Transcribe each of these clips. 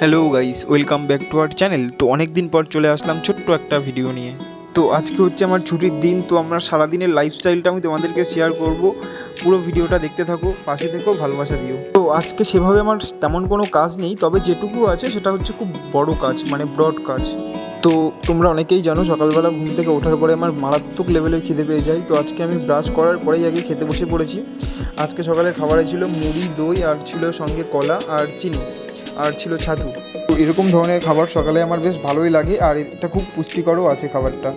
Hello guys welcome back to our channel তো অনেক দিন পর চলে আসলাম ছোট্ট একটা ভিডিও নিয়ে। তো আজকে হচ্ছে আমার ছুটির দিন, তো আমরা সারাদিনের লাইফস্টাইলটা আমি তোমাদেরকে শেয়ার করব। পুরো ভিডিওটা দেখতে থাকো, পাশে থেকো, ভালোবাসা দিও। তো আজকে সেভাবে আমার তেমন কোনো কাজ নেই, তবে যেটুকু আছে সেটা হচ্ছে খুব বড় কাজ মানে ব্রড কাজ। তো তোমরা অনেকেই জানো, সকালবেলা ঘুম থেকে ওঠার পরে আমার মারাত্মক লেভেলের খিদে পেয়ে যায়। তো আজকে আমি ব্রাশ করার পরেই আগে খেতে বসে পড়েছি। আজকে সকালের খাবারে ছিল মুড়ি, দই, আর ছিল সঙ্গে কলা আর চিনি। আর ছিল ছাতু। তো এরকম ধরনের খাবার সকালে আমার বেশ ভালোই লাগে, আর এটা খুব পুষ্টিকরও আছে খাবারটা।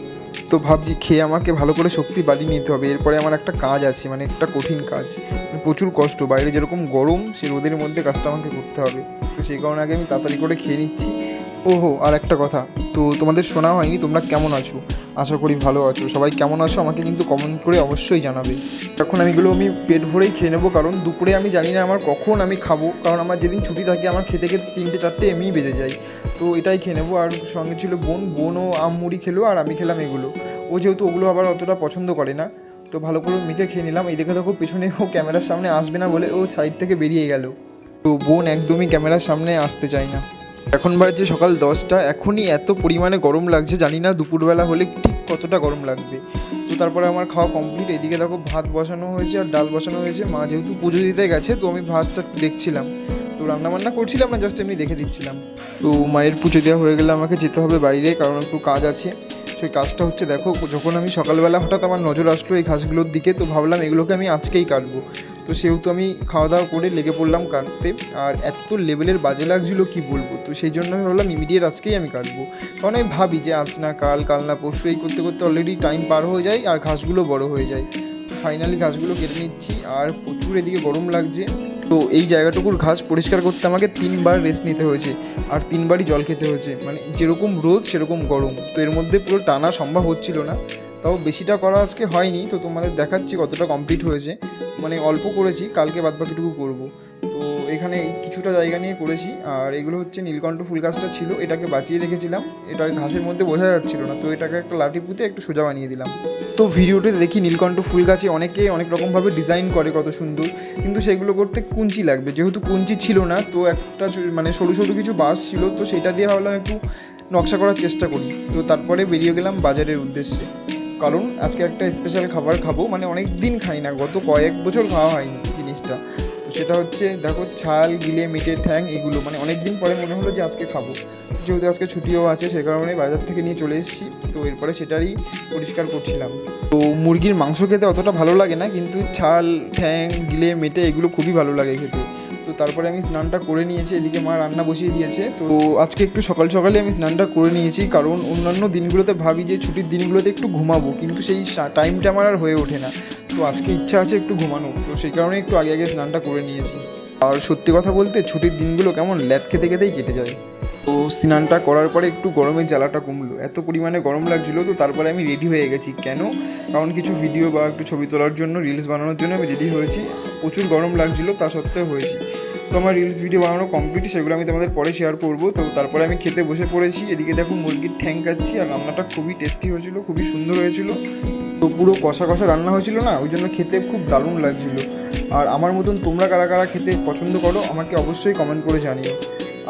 তো ভাবছি খেয়ে আমাকে ভালো করে শক্তি বাড়িয়ে নিতে হবে। এরপরে আমার একটা কাজ আছে মানে একটা কঠিন কাজ। মানে প্রচুর কষ্ট, বাইরে যেরকম গরম, সে রোদের মধ্যে কাজটা আমাকে করতে হবে। তো সেই কারণে আগে আমি তাড়াতাড়ি করে খেয়ে নিচ্ছি। ওহো, আর একটা কথা। তো তোমাদের শোনা হয়নি, তোমরা কেমন আছো? আশা করি ভালো আছো। সবাই কেমন আছো আমাকে কিন্তু কমেন্ট করে অবশ্যই জানাবে। এখন আমি এগুলো আমি পেট ভরেই খেয়ে নেব, কারণ দুপুরে আমি জানি না আমার কখন আমি খাব। কারণ আমার যেদিন ছুটি থাকে, আমার খেতে খেতে তিনটে, চারটে এমনিই বেজে যায়। তো এটাই খেয়ে নেব। আর সঙ্গে ছিল বোন বোনও মুড়ি খেলো, আর আমি খেলাম এগুলো। ও যেহেতু ওগুলো আবার অতটা পছন্দ করে না, তো ভালো করে মেখে খেয়ে নিলাম। এই দেখে, দেখো, পিছনে ও ক্যামেরার সামনে আসবে না বলে ও সাইড থেকে বেরিয়ে গেল। তো বোন একদমই ক্যামেরার সামনে আসতে চায় না। এখন বাজছে সকাল দশটা, এখনই এত পরিমাণে গরম লাগছে, জানি না দুপুরবেলা হলে ঠিক কতটা গরম লাগবে। তো তারপরে আমার খাওয়া কমপ্লিট এদিকে দেখো ভাত বসানো হয়েছে আর ডাল বসানো হয়েছে। মা যেহেতু পুজো দিতে গেছে, তো আমি ভাতটা দেখছিলাম। তো রান্নাবান্না করছিলাম না জাস্ট এমনি দেখে দিচ্ছিলাম। তো মায়ের পুজো দেওয়া হয়ে গেলে আমাকে যেতে হবে বাইরে, কারণ একটু কাজ আছে। সেই কাজটা হচ্ছে দেখো, যখন আমি সকালবেলা হঠাৎ আমার নজর আসলো এই ঘাসগুলোর দিকে, তো ভাবলাম এগুলোকে আমি আজকেই কাটবো। তো সেহেতু আমি খাওয়া দাওয়া করে লেগে পড়লাম কাটতে আর এত লেভেলের বাজে লাগছিল, কি বলব? তো সেই জন্য আমি ভাবলাম ইমিডিয়েট আজকেই আমি কাটবো কারণ আমি ভাবি যে আজ না কাল কাল না পরশু এই করতে করতে অলরেডি টাইম পার হয়ে যায় আর ঘাসগুলো বড় হয়ে যায়। ফাইনালি ঘাসগুলো কেটে নিচ্ছি আর প্রচুর এদিকে গরম লাগছে। তো এই জায়গাটুকুর ঘাস পরিষ্কার করতে আমাকে তিনবার রেস্ট নিতে হয়েছে আর তিনবারই জল খেতে হয়েছে। মানে যেরকম রোদ সেরকম গরম। তো এর মধ্যে পুরো টানা সম্ভব হচ্ছিল না। তাও বেশিটা করা আজকে হয়নি, তো তোমাদের দেখাচ্ছি কতটা কমপ্লিট হয়েছে। মানে অল্প করেছি, কালকে বাদবাকিটুকু করব। তো এখানে কিছুটা জায়গা নিয়ে করেছি, আর এগুলো হচ্ছে নীলকণ্ঠ ফুল গাছটা ছিল, এটাকে বাঁচিয়ে রেখেছিলাম। এটা ঘাসের মধ্যে বোঝা যাচ্ছিল না, তো এটাকে একটা লাঠি পুঁতে একটু সোজা বানিয়ে দিলাম। তো ভিডিওতে দেখি নীলকণ্ঠ ফুল গাছে অনেকে অনেক রকমভাবে ডিজাইন করে কত সুন্দর, কিন্তু সেগুলো করতে কুঞ্চি লাগবে। যেহেতু কুঞ্চি ছিল না, তো একটা মানে সরু সরু কিছু বাস ছিল, তো সেটা দিয়ে ভাবলাম একটু নকশা করার চেষ্টা করি। তো তারপরে বেরিয়ে গেলাম বাজারের উদ্দেশ্যে। কারণ আজকে একটা স্পেশাল খাবার খাব মানে অনেক দিন খাই না, গত কয়েক বছর খাওয়া হয়নি জিনিসটা। তো সেটা হচ্ছে, দেখো, ছাল, গিলে, মিটে, ঠ্যাং এগুলো মানে অনেক দিন পরে মনে হলো যে আজকে খাব। যেহেতু আজকে ছুটিও আছে সে কারণে বাজার থেকে নিয়ে চলে এসেছি, তো এরপরে সেটারই পরিষ্কার করছিলাম। তো মুরগির মাংস খেতে অতটা ভালো লাগে না, কিন্তু ছাল, ঠ্যাং, গিলে, মেটে এগুলো খুবই ভালো লাগে খেতে। তারপরে আমি স্নানটা করে নিয়েছি, এদিকে মা রান্না বসিয়ে দিয়েছে। তো আজকে একটু সকাল সকালে আমি স্নানটা করে নিয়েছি, কারণ অন্যান্য দিনগুলোতে ভাবি যে ছুটির দিনগুলোতে একটু ঘুমাবো, কিন্তু সেই টাইমটা আমার আর হয়ে ওঠে না। তো আজকে ইচ্ছা আছে একটু ঘুমানো তো সেই কারণে একটু আগে আগে স্নানটা করে নিয়েছি। আর সত্যি কথা বলতে ছুটির দিনগুলো কেমন ল্যাদ খেতে খেতেই কেটে যায়। তো স্নানটা করার পরে একটু গরমের জ্বালাটা কমলো। এত পরিমাণে গরম লাগছিল, তো তারপরে আমি রেডি হয়ে গেছি। কেন? কারণ কিছু ভিডিও বা একটু ছবি তোলার জন্য রিলস বানানোর জন্য আমি রেডি হয়েছি। প্রচুর গরম লাগছিল, তা সত্ত্বেও হয়েছি। তো আমার রিলস ভিডিও বানানো কমপ্লিট সেগুলো আমি তোমাদের পরে শেয়ার করব। তো তারপরে আমি খেতে বসে পড়েছি, এদিকে দেখো মুরগির ঠ্যাং খাচ্ছি, আর রান্নাটা খুবই টেস্টি হয়েছিল, খুবই সুন্দর হয়েছিল। তো পুরো কষা কষা রান্না হয়েছিল না, ওই জন্য খেতে খুব দারুণ লাগছিল। আর আমার মতন তোমরা কারা কারা খেতে পছন্দ করো, আমাকে অবশ্যই কমেন্ট করে জানিও।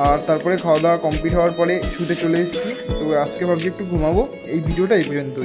আর তারপরে খাওয়া দাওয়া কমপ্লিট হওয়ার পরে শুতে চলে এসেছি, তো আজকে ভাবছি একটু ঘুমাবো, এই ভিডিওটা এই পর্যন্ত